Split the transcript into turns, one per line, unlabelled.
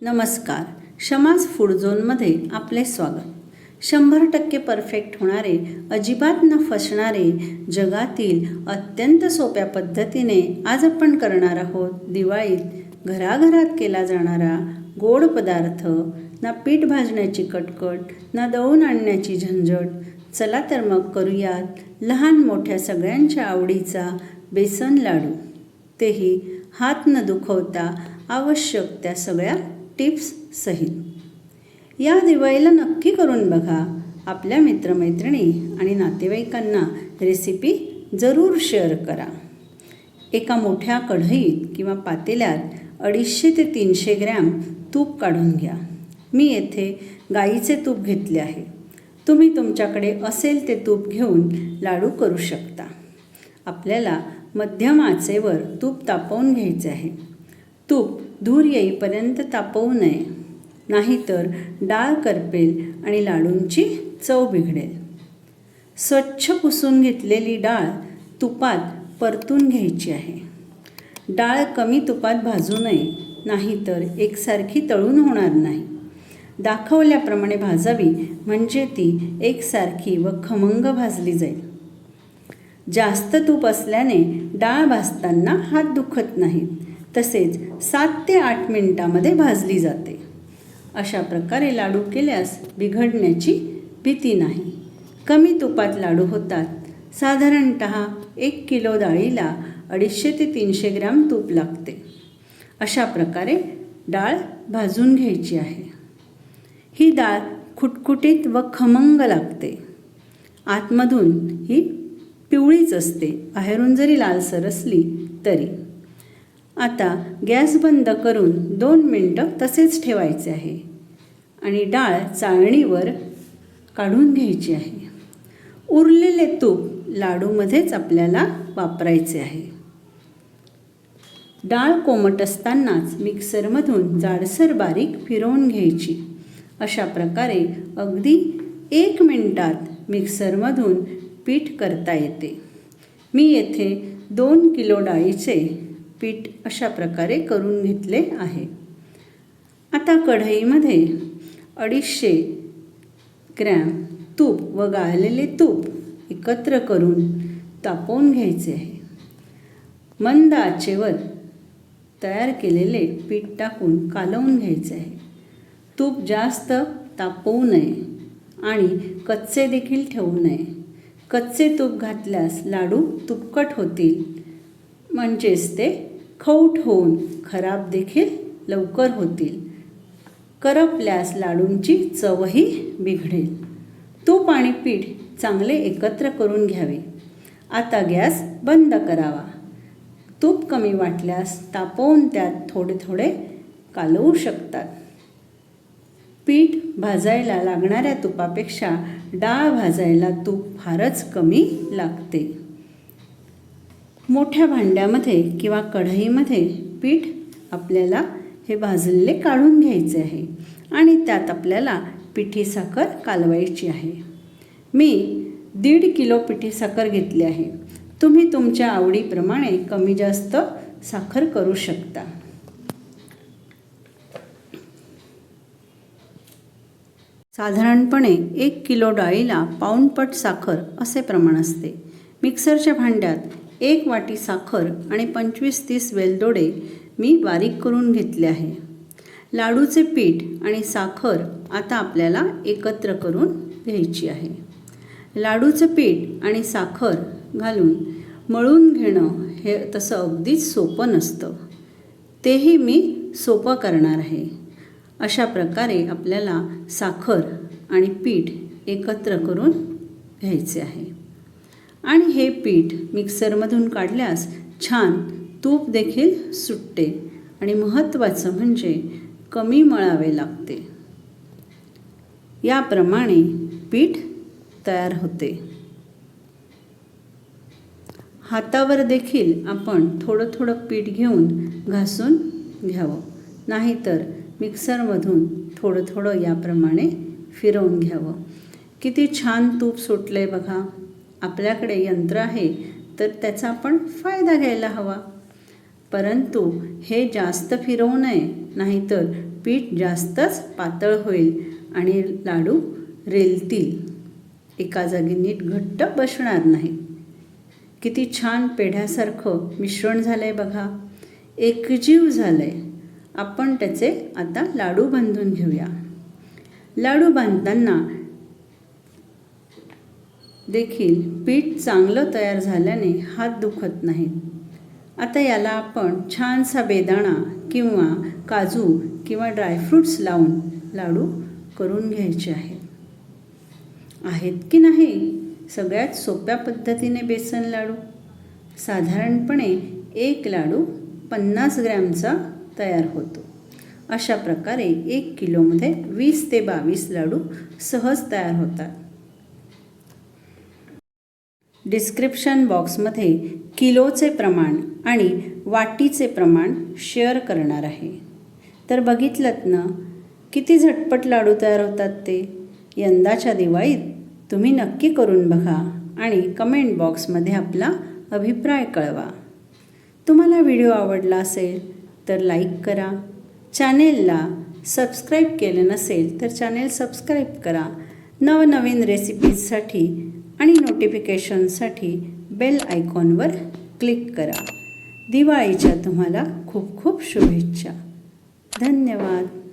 नमस्कार. शमाज फूड झोनमध्ये आपले स्वागत. शंभर टक्के परफेक्ट होणारे अजिबात न फसणारे जगातील अत्यंत सोप्या पद्धतीने आज आपण करणार आहोत दिवाळीत घराघरात केला जाणारा गोड पदार्थ ना पीठ भाजण्याची कटकट ना दळून आणण्याची झंझट. चला तर मग करूयात लहान मोठ्या सगळ्यांच्या आवडीचा बेसन लाडू. तेही हात न दुखवता आवश्यक त्या सगळ्या टिप्स सहित. या दिवाळीला नक्की करून बघा आपल्या मित्रमैत्रिणी आणि नातेवाईकांना रेसिपी जरूर शेअर करा. एका मोठ्या कढईत किंवा पातेल्यात अडीचशे ते तीनशे ग्रॅम तूप काढून घ्या. मी येथे गाईचे तूप घेतले आहे. तुम्ही तुमच्याकडे असेल ते तूप घेऊन लाडू करू शकता. आपल्याला मध्यम आचेवर तूप तापवून घ्यायचे आहे. तूप धूर येईपर्यंत तापवू नये. नाहीतर डाळ करपेल आणि लाडूंची चव बिघडेल. स्वच्छ पुसून घेतलेली डाळ तुपात परतून घ्यायची आहे. डाळ कमी तुपात भाजू नये नाहीतर एकसारखी तळून होणार नाही. दाखवल्याप्रमाणे भाजावी म्हणजे ती एकसारखी व खमंग भाजली जाईल. जास्त तूप असल्याने डाळ भाजताना हात दुखत नाहीत. तसेच सात ते आठ मिनिटामध्ये भाजली जाते. अशा प्रकारे लाडू केल्यास बिघडण्याची भीती नाही. कमी तुपात लाडू होतात. साधारणत एक किलो डाळीला अडीचशे ते तीनशे ग्रॅम तूप लागते. अशा प्रकारे डाळ भाजून घ्यायची आहे. ही डाळ खुटखुटीत व खमंग लागते. आतमधून ही पिवळीच असते. बाहेरून जरी लालसर असली तरी. आता गॅस बंद करून दोन मिनटं तसेच ठेवायचे आहे. आणि डाळ चाळणीवर काढून घ्यायची आहे. उरलेले तूप लाडूमध्येच आपल्याला वापरायचे आहे. डाळ कोमट असतानाच मिक्सरमधून जाडसर बारीक फिरवून घ्यायची. अशा प्रकारे अगदी एक मिनटात मिक्सरमधून पीठ करता येते. मी येथे दोन किलो डाळीचे पीठ अशा प्रकारे करून घेतले आहे. आता कढईमध्ये अडीचशे ग्रॅम तूप व गाळलेले तूप एकत्र करून तापवून घ्यायचे आहे. मंद आचेवर तयार केलेले पीठ टाकून कालवून घ्यायचे आहे. तूप जास्त तापवू नये आणि कच्चे देखील ठेवू नये. कच्चे तूप घातल्यास लाडू तुपकट होतील. म्हणजेच ते खौट होऊन खराब देखील लवकर होतील. करपल्यास लाडूंची चवही बिघडेल. तूप आणि पीठ चांगले एकत्र करून घ्यावे. आता गॅस बंद करावा. तूप कमी वाटल्यास तापवून त्यात थोडे थोडे कालवू शकतात. पीठ भाजायला लागणाऱ्या तुपापेक्षा डाळ भाजायला तूप फारच कमी लागते. मोठ्या भांड्यामध्ये किंवा कढईमध्ये पीठ आपल्याला हे भाजलेले काढून घ्यायचे आहे. आणि त्यात आपल्याला पिठी साखर कालवायची आहे. मी दीड किलो पिठी साखर घेतली आहे. तुम्ही तुमच्या आवडीप्रमाणे कमी जास्त साखर करू शकता. साधारणपणे एक किलो डाळीला पाऊणपट साखर असे प्रमाण असते. मिक्सरच्या भांड्यात एक वाटी साखर आणि पंचवीस तीस वेलदोडे मी बारीक करून घेतले आहे. लाडूचे पीठ आणि साखर आता आपल्याला एकत्र करून घ्यायची आहे. लाडूचं पीठ आणि साखर घालून मळून घेणं हे तसं अगदीच सोपं नसतं. तेही मी सोपं करणार आहे. अशा प्रकारे आपल्याला साखर आणि पीठ एकत्र करून घ्यायचे आहे. आणि हे पीठ मिक्सरमधून काढल्यास छान तूप देखील सुटते आणि महत्त्वाचं म्हणजे कमी मळावे लागते. याप्रमाणे पीठ तयार होते. हातावर देखील आपण थोडं थोडं पीठ घेऊन घासून घ्यावं. नाहीतर मिक्सरमधून थोडं थोडं याप्रमाणे फिरवून घ्यावं. किती छान तूप सुटलं आहे बघा. आपल्याकडे यंत्र आहे तर त्याचा आपण फायदा घ्यायला हवा. परंतु हे जास्त फिरवू नये नाहीतर पीठ जास्तच पातळ होईल आणि लाडू रेलतील. एका जागी नीट घट्ट बसणार नाही. किती छान पेढ्यासारखं मिश्रण झालं आहे बघा. एकजीव झालं आहे आपण त्याचे आता लाडू बांधून घेऊया. लाडू बांधताना देखील पीठ चांगलं तयार झाल्याने हात दुखत नाहीत. आता याला आपण छानसा बेदाणा किंवा काजू किंवा ड्रायफ्रूट्स लावून लाडू करून घ्यायचे आहेत. आहेत की नाही? सगळ्यात सोप्या पद्धतीने बेसन लाडू. साधारणपणे एक लाडू पन्नास ग्रॅमचा तयार होतो. अशा प्रकारे एक किलोमध्ये वीस ते बावीस लाडू सहज तयार होतात. डिस्क्रिप्शन बॉक्समध्ये किलोचे प्रमाण आणि वाटीचे प्रमाण शेअर करणार आहे. तर बघितलं ना किती झटपट लाडू तयार होतात ते? यंदाच्या दिवाळीत तुम्ही नक्की करून बघा आणि कमेंट बॉक्समध्ये आपला अभिप्राय कळवा. तुम्हाला व्हिडिओ आवडला असेल तर लाईक करा. चॅनेलला सबस्क्राईब केलं नसेल तर चॅनेल सबस्क्राईब करा. नवनवीन रेसिपीजसाठी आणि नोटिफिकेशनसाठी बेल आयकॉनवर क्लिक करा. दिवाळीच्या तुम्हाला खूप खूप शुभेच्छा. धन्यवाद.